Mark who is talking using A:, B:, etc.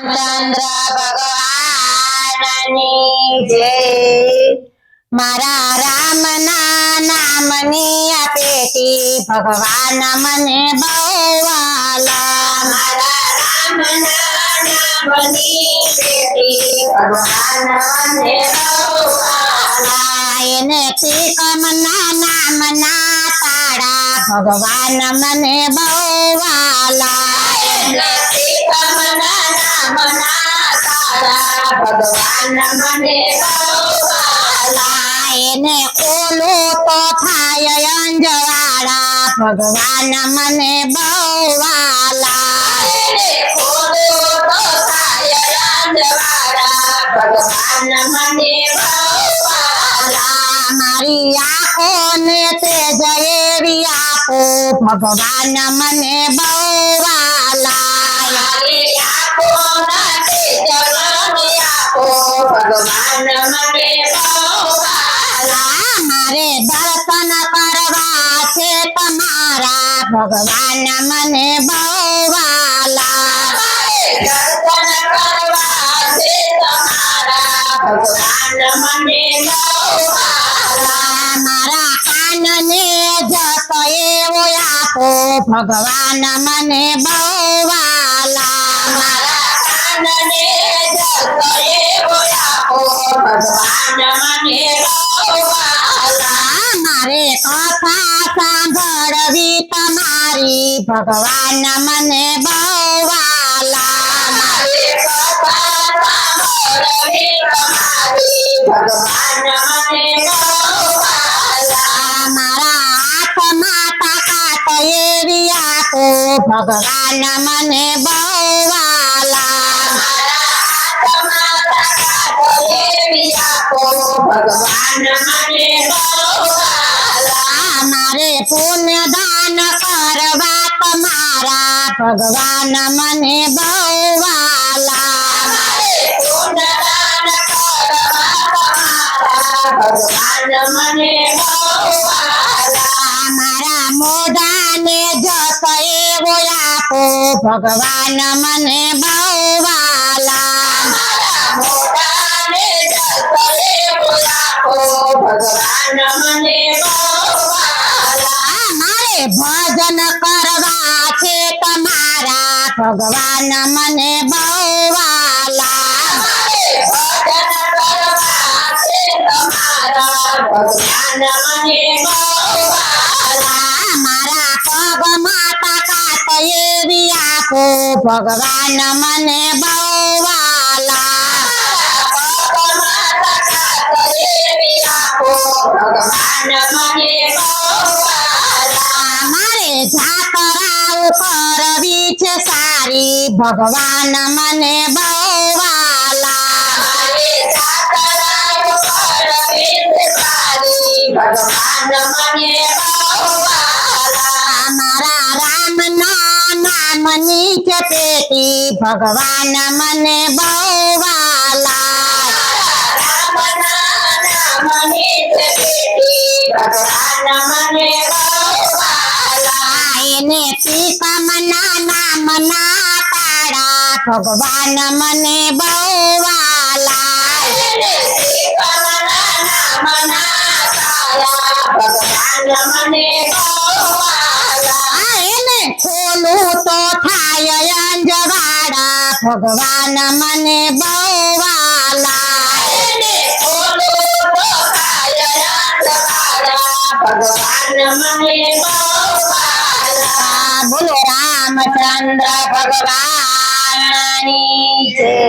A: ચંદ્ર ભગવાનની જય મારા રામના નામની આ પેટી ભગવાન મને બહુ વાલા મારા રામના નામની પેટી ભગવાન મને બહુ વાલા એને કમના નામના તારા ભગવાન મને બહુ વાલા એને ત્રિકમના એને ઓલું તો થાય અંજવાળા ભગવાન મને બહુ વાલા એને ઓલું તો થાય અંજવાળા ભગવાન મને બહુ વાલા મારી આંખોને તેજ એવી આપો ભગવાન મને બહુ ભગવાન મારે દર્શન કરવા છે તમારા ભગવાન મને બહુ દર્શન કરવા છે તમારા ભગવાન મને બહુ મારા કાનને જતો એવો આપો. ભગવાન મને બહુ મારે કથા સાંભળવી તમારી. ભગવાન મને બોવાલા મારે કથા સાંભળવી તમારી. ભગવાન મને બહુ મારા હાથમાં તાકાત એવી આપો. ભગવાન મને બહુ ભગવાન મને મારે પુણ્ય દાન કરવા તમારા ભગવાન મને બહુવાલા ભગવાન મને બહુ મારા મોદાને જસ એવો આપો ભગવાન મને બહુ મારે ભજન કરવા છે તમારા ભગવાન મને બહુ વાલા મારે મારા પગમાં તાકાત એવી આપો ભગવાન મને બહુ મારે જાતરા કરવી છે સારી ભગવાન મને બહુ વાલા મારે જાતરા કરવી છે સારી ભગવાન મને બહુ વાલા મારા રામના નામની છે પેટી ભગવાન મને બહુ મને એને ભગવાન મને નામના તાળા ભગવાન મને બહુ એને ખોલું તો થાય અંજવાડા ભગવાન મને બહુ વાલા ભગવાન મને બોલો રામચંદ્ર ભગવાનની જય